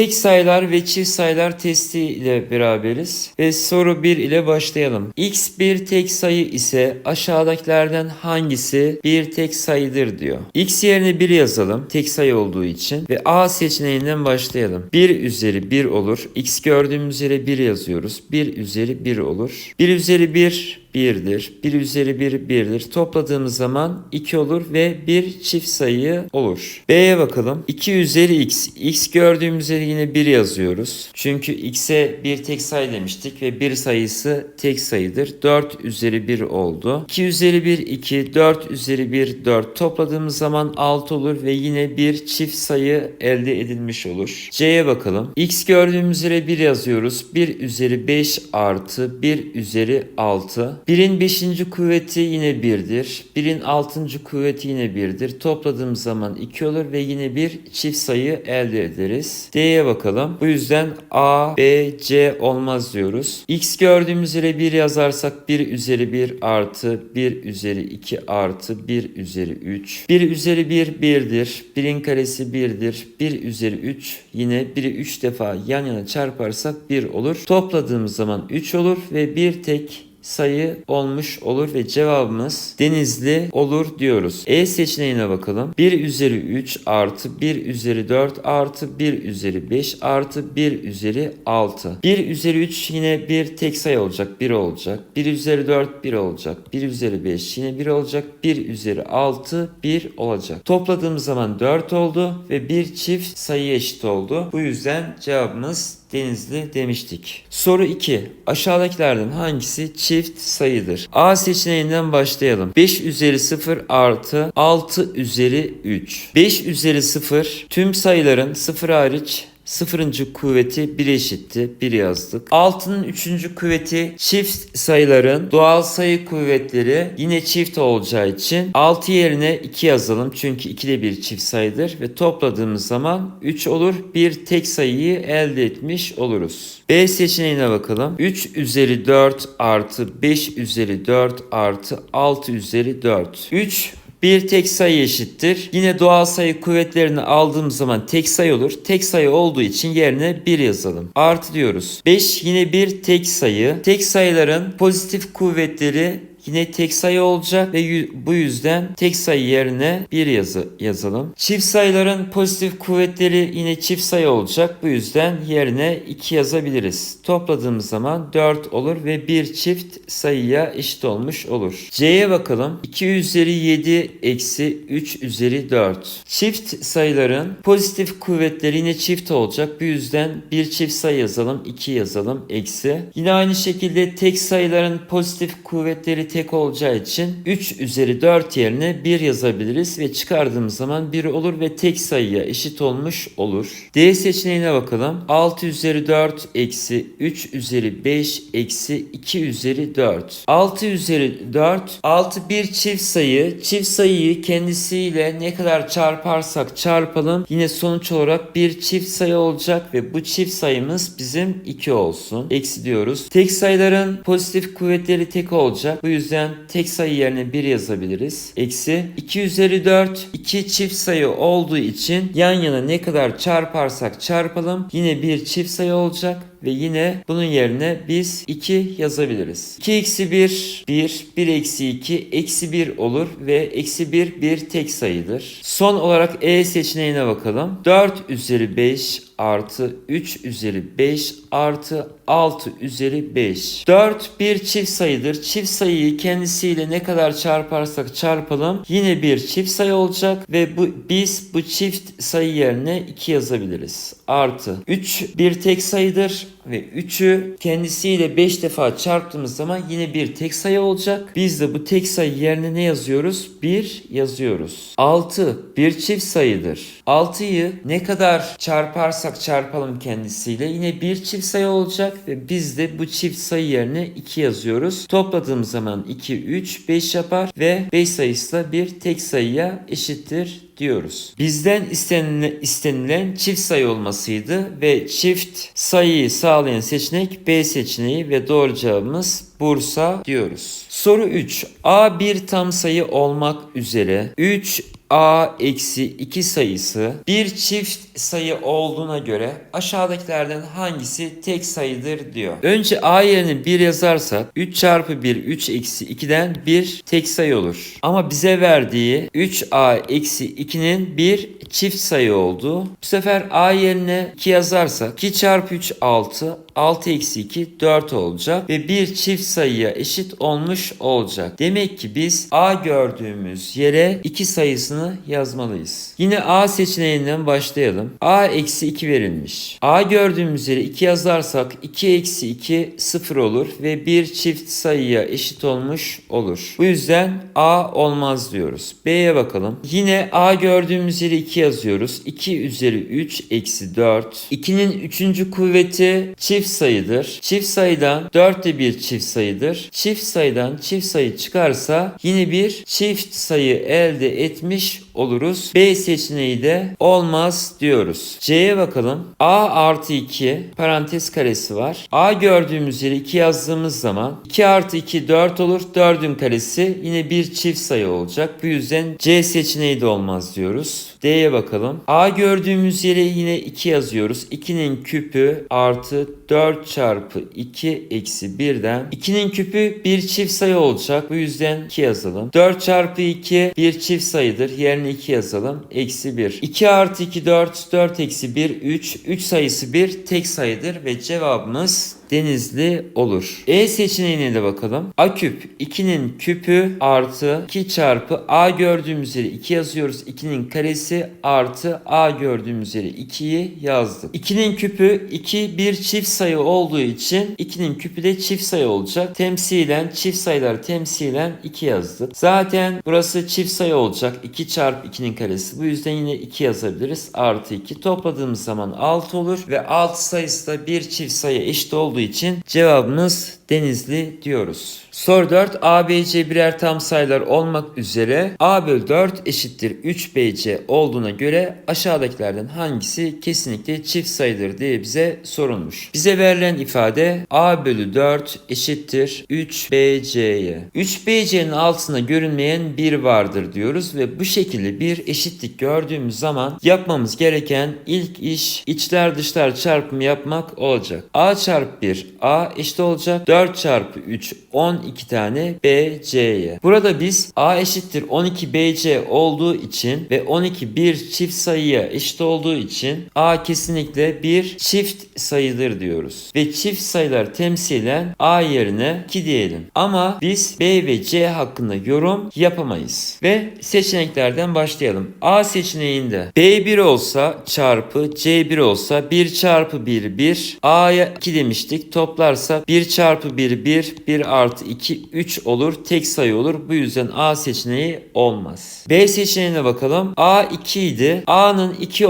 Tek sayılar ve çift sayılar testi ile beraberiz ve soru 1 ile başlayalım. x bir tek sayı ise aşağıdakilerden hangisi bir tek sayıdır diyor. x yerine 1 yazalım tek sayı olduğu için ve a seçeneğinden başlayalım. 1 üzeri 1 olur. x gördüğümüz yere 1 yazıyoruz. 1 üzeri 1 olur. 1 üzeri 1 1'dir. 1 üzeri 1 1'dir. Topladığımız zaman 2 olur ve bir çift sayı olur. B'ye bakalım. 2 üzeri x. x gördüğümüz yere yine 1 yazıyoruz. Çünkü x'e bir tek sayı demiştik ve bir sayısı tek sayıdır. 4 üzeri 1 oldu. 2 üzeri 1 2. 4 üzeri 1 4. Topladığımız zaman 6 olur ve yine bir çift sayı elde edilmiş olur. C'ye bakalım. x gördüğümüz yere 1 yazıyoruz. 1 üzeri 5 artı 1 üzeri 6. 1'in 5. kuvveti yine 1'dir. 1'in 6. kuvveti yine 1'dir. Topladığımız zaman 2 olur ve yine bir çift sayı elde ederiz. D'ye bakalım. Bu yüzden A, B, C olmaz diyoruz. X gördüğümüz yere 1 yazarsak 1 üzeri 1 artı 1 üzeri 2 artı 1 üzeri 3. 1 üzeri 1 1'dir. 1'in karesi 1'dir. 1 üzeri 3 yine 1'i 3 defa yan yana çarparsak 1 olur. Topladığımız zaman 3 olur ve bir tek sayı olmuş olur ve cevabımız Denizli olur diyoruz. E seçeneğine bakalım. 1 üzeri 3 artı 1 üzeri 4 artı 1 üzeri 5 artı 1 üzeri 6. 1 üzeri 3 yine bir tek sayı olacak. 1 olacak. 1 üzeri 4 1 olacak. 1 üzeri 5 yine 1 olacak. 1 üzeri 6 1 olacak. Topladığımız zaman 4 oldu ve bir çift sayı eşit oldu. Bu yüzden cevabımız Denizli demiştik. Soru 2. Aşağıdakilerden hangisi çift sayıdır? A seçeneğinden başlayalım. 5 üzeri 0 artı 6 üzeri 3. 5 üzeri 0 tüm sayıların 0 hariç Sıfırıncı kuvveti 1 eşitti. 1 yazdık. 6'nın 3. kuvveti çift sayıların doğal sayı kuvvetleri yine çift olacağı için 6 yerine 2 yazalım. Çünkü 2 de bir çift sayıdır ve topladığımız zaman 3 olur. Bir tek sayıyı elde etmiş oluruz. B seçeneğine bakalım. 3 üzeri 4 artı 5 üzeri 4 artı 6 üzeri 4. 3 bir tek sayı eşittir. Yine doğal sayı kuvvetlerini aldığım zaman tek sayı olur. Tek sayı olduğu için yerine 1 yazalım. Artı diyoruz. 5 yine bir tek sayı. Tek sayıların pozitif kuvvetleri yine tek sayı olacak ve bu yüzden tek sayı yerine 1 yazı yazalım. Çift sayıların pozitif kuvvetleri yine çift sayı olacak. Bu yüzden yerine 2 yazabiliriz. Topladığımız zaman 4 olur ve bir çift sayıya eşit olmuş olur. C'ye bakalım. 2 üzeri 7 eksi 3 üzeri 4. Çift sayıların pozitif kuvvetleri yine çift olacak. Bu yüzden bir çift sayı yazalım. 2 yazalım. Eksi. Yine aynı şekilde tek sayıların pozitif kuvvetleri tek olacağı için 3 üzeri 4 yerine 1 yazabiliriz ve çıkardığımız zaman 1 olur ve tek sayıya eşit olmuş olur. D seçeneğine bakalım. 6 üzeri 4 eksi 3 üzeri 5 eksi 2 üzeri 4. 6 üzeri 4 6 bir çift sayı. Çift sayıyı kendisiyle ne kadar çarparsak çarpalım yine sonuç olarak bir çift sayı olacak ve bu çift sayımız bizim 2 olsun. Eksi diyoruz. Tek sayıların pozitif kuvvetleri tek olacak. Bu yüzden tek sayı yerine 1 yazabiliriz. Eksi 2 üzeri 4 2 çift sayı olduğu için yan yana ne kadar çarparsak çarpalım yine bir çift sayı olacak ve yine bunun yerine biz 2 yazabiliriz. 2 eksi 1 1 1 eksi 2 eksi 1 olur ve eksi 1 bir tek sayıdır. Son olarak E seçeneğine bakalım. 4 üzeri 5 artı 3 üzeri 5 artı 6 üzeri 5. 4 bir çift sayıdır. Çift sayıyı kendisiyle ne kadar çarparsak çarpalım yine bir çift sayı olacak ve bu biz bu çift sayı yerine 2 yazabiliriz. Artı 3 bir tek sayıdır ve 3'ü kendisiyle 5 defa çarptığımız zaman yine bir tek sayı olacak. Biz de bu tek sayı yerine ne yazıyoruz? 1 yazıyoruz. 6 bir çift sayıdır. 6'yı ne kadar çarparsak çarpalım kendisiyle yine bir çift sayı olacak ve biz de bu çift sayı yerine 2 yazıyoruz. Topladığımız zaman 2 3 5 yapar ve 5 sayısı da bir tek sayıya eşittir diyoruz. Bizden istenilen, istenilen çift sayı olmasıydı ve çift sayıyı sağlayan seçenek B seçeneği ve doğru cevabımız Bursa diyoruz. Soru 3. A bir tam sayı olmak üzere 3 a eksi 2 sayısı bir çift sayı olduğuna göre aşağıdakilerden hangisi tek sayıdır diyor. Önce a yerine 1 yazarsak 3 çarpı 1 3 eksi 2'den 1 tek sayı olur. Ama bize verdiği 3a eksi 2'nin bir çift sayı oldu. Bu sefer a yerine 2 yazarsak 2 çarpı 3 6 6 eksi 2 4 olacak ve bir çift sayıya eşit olmuş olacak. Demek ki biz a gördüğümüz yere 2 sayısını yazmalıyız. Yine a seçeneğinden başlayalım. a eksi 2 verilmiş. a gördüğümüz yere 2 yazarsak 2 eksi 2 0 olur ve bir çift sayıya eşit olmuş olur. Bu yüzden a olmaz diyoruz. b'ye bakalım. Yine a gördüğümüz yere 2 yazıyoruz. 2 üzeri 3 eksi 4. 2'nin 3. kuvveti çift sayıdır. Çift sayıdan 4 de bir çift sayıdır. Çift sayıdan çift sayı çıkarsa yine bir çift sayı elde etmiş iş oluruz. B seçeneği de olmaz diyoruz. C'ye bakalım. A artı 2 parantez karesi var. A gördüğümüz yere 2 yazdığımız zaman 2 artı 2 4 olur. 4'ün karesi yine bir çift sayı olacak. Bu yüzden C seçeneği de olmaz diyoruz. D'ye bakalım. A gördüğümüz yere yine 2 yazıyoruz. 2'nin küpü artı 4 çarpı 2 eksi 1'den 2'nin küpü bir çift sayı olacak. Bu yüzden 2 yazalım. 4 çarpı 2 bir çift sayıdır. Yerine 2 yazalım. Eksi 1. 2 artı 2 4. 4 eksi 1 3. 3 sayısı bir tek sayıdır ve cevabımız Denizli olur. E seçeneğine de bakalım. A küp 2'nin küpü artı 2 çarpı A gördüğümüz yere 2 yazıyoruz. 2'nin karesi artı A gördüğümüz yere 2'yi yazdık. 2'nin küpü 2 bir çift sayı olduğu için 2'nin küpü de çift sayı olacak. Temsilen çift sayılar temsilen 2 yazdık. Zaten burası çift sayı olacak. 2 çarpı 2'nin karesi. Bu yüzden yine 2 yazabiliriz. Artı 2 topladığımız zaman 6 olur ve 6 sayısı da bir çift sayı eşit olduğu için cevabımız Denizli diyoruz. Soru 4. A, B, C birer tam sayılar olmak üzere A bölü 4 eşittir 3 B, C olduğuna göre aşağıdakilerden hangisi kesinlikle çift sayıdır diye bize sorulmuş. Bize verilen ifade A bölü 4 eşittir 3 B, C'ye. 3 B, C'nin altında görünmeyen 1 vardır diyoruz ve bu şekilde bir eşitlik gördüğümüz zaman yapmamız gereken ilk iş içler dışlar çarpımı yapmak olacak. A çarpı 1 A eşit olacak. 4 çarpı 3 12 tane BC'ye. Burada biz A eşittir 12 BC olduğu için ve 12 bir çift sayıya eşit olduğu için A kesinlikle bir çift sayıdır diyoruz. Ve çift sayılar temsilen A yerine 2 diyelim. Ama biz B ve C hakkında yorum yapamayız. Ve seçeneklerden başlayalım. A seçeneğinde B1 olsa çarpı C1 olsa 1 çarpı 1 1 A'ya 2 demiştik. Toplarsa 1 çarpı 1 1 1 artı 2 3 olur. Tek sayı olur. Bu yüzden A seçeneği olmaz. B seçeneğine bakalım. A 2 idi. A'nın 2 e,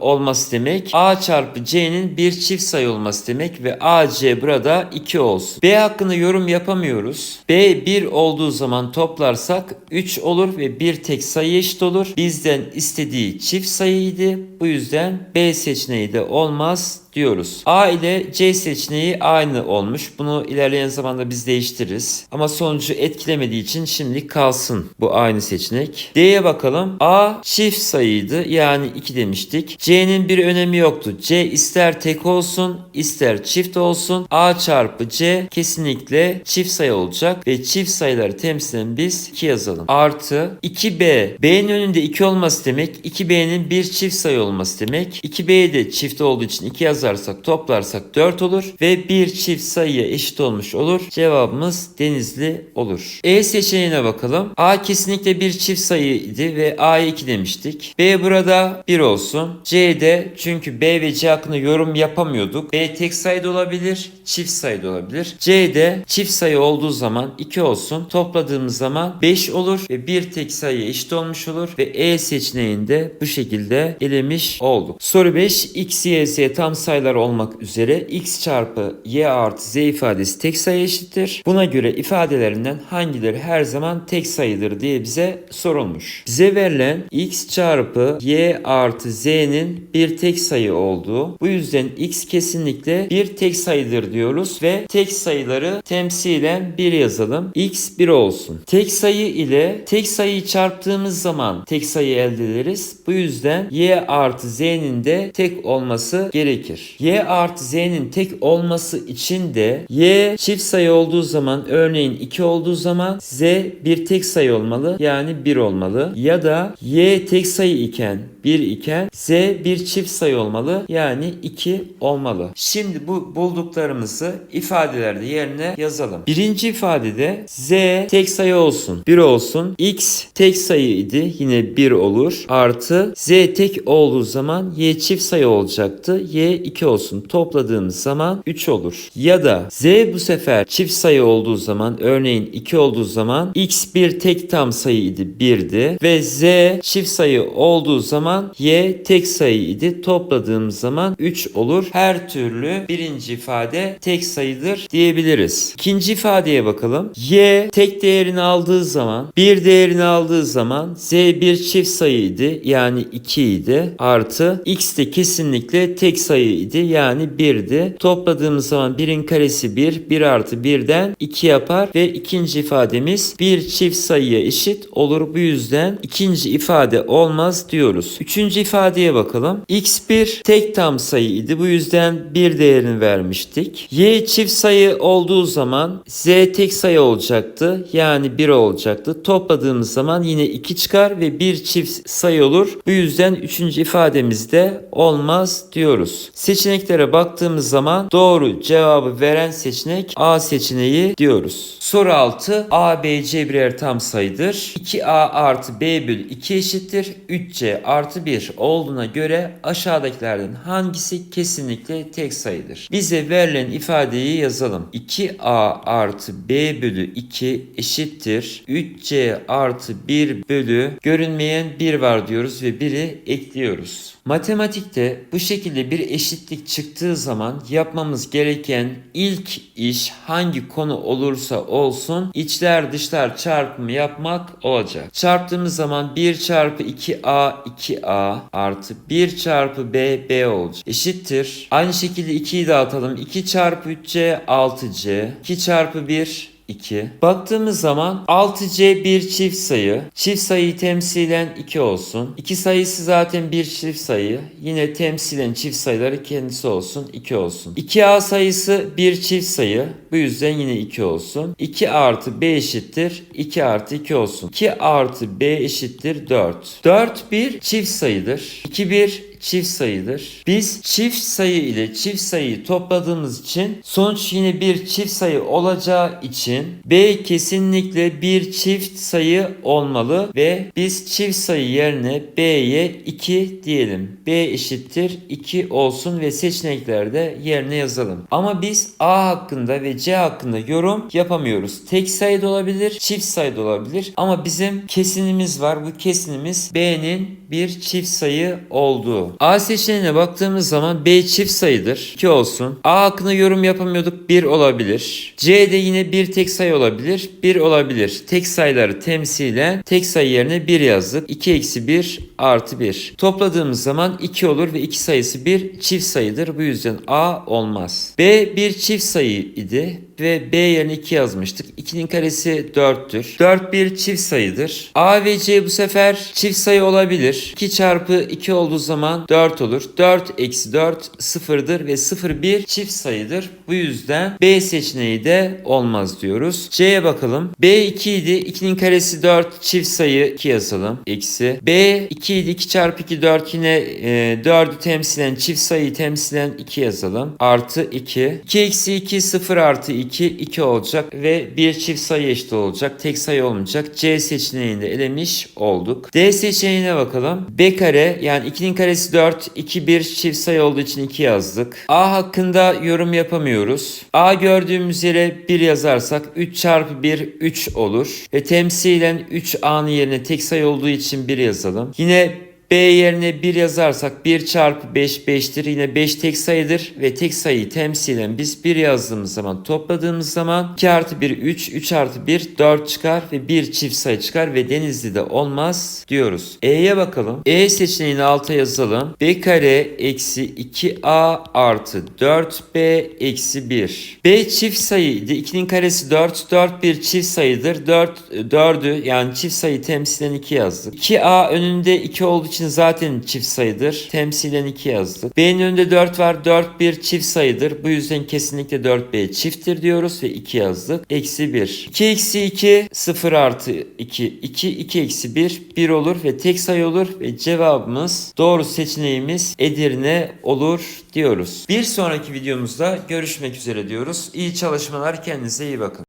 olması demek. A çarpı C'nin bir çift sayı olması demek ve AC burada 2 olsun. B hakkında yorum yapamıyoruz. B 1 olduğu zaman toplarsak 3 olur ve bir tek sayı eşit olur. Bizden istediği çift sayıydı. Bu yüzden B seçeneği de olmaz diyoruz. A ile C seçeneği aynı olmuş. Bunu ilerleyen zamanda biz değiştiririz. Ama sonucu etkilemediği için şimdilik kalsın bu aynı seçenek. D'ye bakalım. A çift sayıydı. Yani 2 demiştik. C'nin bir önemi yoktu. C ister tek olsun ister çift olsun. A çarpı C kesinlikle çift sayı olacak ve çift sayıları temsilen biz 2 yazalım. Artı 2B. B'nin önünde 2 olması demek 2B'nin bir çift sayı olması demek. 2B de çift olduğu için 2 yazarsak toplarsak 4 olur ve bir çift sayıya eşit olmuş olur. Cevabımız Denizli olur. E seçeneğine bakalım. A kesinlikle bir çift sayıydı ve A'ya 2 demiştik. B burada 1 olsun. C de çünkü B ve C hakkında yorum yapamıyorduk. B tek sayıda olabilir, çift sayıda olabilir. C de çift sayı olduğu zaman 2 olsun. Topladığımız zaman 5 olur ve bir tek sayıya eşit olmuş olur ve E seçeneğinde bu şekilde elemiş olduk. Soru 5. X, Y, Z tam sayılar olmak üzere x çarpı y artı z ifadesi tek sayı eşittir. Buna göre ifadelerinden hangileri her zaman tek sayıdır diye bize sorulmuş. Bize verilen x çarpı y artı z'nin bir tek sayı olduğu. Bu yüzden x kesinlikle bir tek sayıdır diyoruz ve tek sayıları temsilen 1 yazalım. x 1 olsun. Tek sayı ile tek sayıyı çarptığımız zaman tek sayı elde ederiz. Bu yüzden y artı z'nin de tek olması gerekir. Y artı z'nin tek olması için de y çift sayı olduğu zaman örneğin 2 olduğu zaman z bir tek sayı olmalı yani 1 olmalı. Ya da y tek sayı iken 1 iken z bir çift sayı olmalı yani 2 olmalı. Şimdi bu bulduklarımızı ifadelerde yerine yazalım. Birinci ifadede z tek sayı olsun 1 olsun x tek sayı idi yine 1 olur artı z tek olduğu zaman y çift sayı olacaktı y 2 olsun topladığımız zaman 3 olur. Ya da z bu sefer çift sayı olduğu zaman örneğin 2 olduğu zaman x bir tek tam sayı idi 1'di ve z çift sayı olduğu zaman y tek sayı idi topladığımız zaman 3 olur. Her türlü birinci ifade tek sayıdır diyebiliriz. İkinci ifadeye bakalım. y tek değerini aldığı zaman bir değerini aldığı zaman z bir çift sayıydı yani 2 idi artı x de kesinlikle tek sayıydı yani 1'di. Topladığımız zaman 1'in karesi 1 1 artı 1'den 2 yapar ve ikinci ifademiz bir çift sayıya eşit olur. Bu yüzden ikinci ifade olmaz diyoruz. Üçüncü ifadeye bakalım. x1 tek tam sayıydı. Bu yüzden bir değerini vermiştik. y çift sayı olduğu zaman z tek sayı olacaktı. Yani 1 olacaktı. Topladığımız zaman yine 2 çıkar ve bir çift sayı olur. Bu yüzden üçüncü ifademizde olmaz diyoruz. Seçeneklere baktığımız zaman doğru cevabı veren seçenek A seçeneği diyoruz. Soru 6 A, B, C birer tam sayıdır. 2A artı B bölü 2 eşittir. 3C artı 1 olduğuna göre aşağıdakilerden hangisi kesinlikle tek sayıdır? Bize verilen ifadeyi yazalım. 2A artı B bölü 2 eşittir. 3C artı 1 bölü görünmeyen 1 var diyoruz ve 1'i ekliyoruz. Matematikte bu şekilde bir eşitlik çıktığı zaman yapmamız gereken ilk iş hangi konu olursa olsun içler dışlar çarpımı yapmak olacak. Çarptığımız zaman 1 çarpı 2a 2a artı 1 çarpı b b olacak. Eşittir. Aynı şekilde 2'yi dağıtalım. 2 çarpı 3c 6c 2 çarpı 1 2. Baktığımız zaman 6C bir çift sayı. Çift sayıyı temsilen 2 olsun. 2 sayısı zaten bir çift sayı. Yine temsilen çift sayıları kendisi olsun 2 olsun. 2A sayısı bir çift sayı. Bu yüzden yine 2 olsun. 2 artı B eşittir 2 artı 2 olsun. 2 artı B eşittir 4. 4 bir çift sayıdır. 2 bir çift sayıdır. Biz çift sayı ile çift sayıyı topladığımız için sonuç yine bir çift sayı olacağı için B kesinlikle bir çift sayı olmalı ve biz çift sayı yerine B'ye 2 diyelim. B eşittir 2 olsun ve seçeneklerde yerine yazalım. Ama biz A hakkında ve C hakkında yorum yapamıyoruz. Tek sayı da olabilir, çift sayı da olabilir ama bizim kesinimiz var. Bu kesinimiz B'nin bir çift sayı olduğu. A seçeneğine baktığımız zaman B çift sayıdır. 2 olsun. A hakkında yorum yapamıyorduk. 1 olabilir. C'de yine bir tek sayı olabilir. 1 olabilir. Tek sayıları temsilen tek sayı yerine 1 yazdık. 2 eksi 1 artı 1. Topladığımız zaman 2 olur ve 2 sayısı bir çift sayıdır. Bu yüzden A olmaz. B bir çift sayı idi ve B yerine 2 yazmıştık. 2'nin karesi 4'tür. 4 bir çift sayıdır. A ve C bu sefer çift sayı olabilir. 2 çarpı 2 olduğu zaman 4 olur. 4 eksi 4 sıfırdır ve 0 bir çift sayıdır. Bu yüzden B seçeneği de olmaz diyoruz. C'ye bakalım. B 2 idi. 2'nin karesi 4 çift sayı 2 yazalım. Eksi. B 2 idi. 2 çarpı 2 4 yine e, 4'ü temsilen çift sayıyı temsilen 2 yazalım. Artı 2. 2 eksi 2 0 artı 2 2 olacak ve bir çift sayı eşit olacak. Tek sayı olmayacak. C seçeneğini de elemiş olduk. D seçeneğine bakalım. B kare yani 2'nin karesi 4 2 bir çift sayı olduğu için 2 yazdık. A hakkında yorum yapamıyoruz. A gördüğümüz yere 1 yazarsak 3 çarpı 1 3 olur. Ve temsilen 3 A'nın yerine tek sayı olduğu için 1 yazalım. Yine B yerine 1 yazarsak 1 çarpı 5 5'tir. Yine 5 tek sayıdır ve tek sayıyı temsilen biz 1 yazdığımız zaman topladığımız zaman 2 artı 1 3, 3 artı 1 4 çıkar ve 1 çift sayı çıkar ve Denizli'de olmaz diyoruz. E'ye bakalım. E seçeneğini alta yazalım. B kare eksi 2A artı 4B eksi 1. B çift sayıydı. 2'nin karesi 4. 4 bir çift sayıdır. 4 4'ü yani çift sayı temsilen 2 yazdık. 2A önünde 2 olduğu için zaten çift sayıdır. Temsilen 2 yazdık. B'nin önünde 4 var. 4 bir çift sayıdır. Bu yüzden kesinlikle 4B çifttir diyoruz ve 2 yazdık. Eksi 1. 2 eksi 2 0 artı 2. 2 2 eksi 1 1 olur ve tek sayı olur ve cevabımız doğru seçeneğimiz Edirne olur diyoruz. Bir sonraki videomuzda görüşmek üzere diyoruz. İyi çalışmalar kendinize iyi bakın.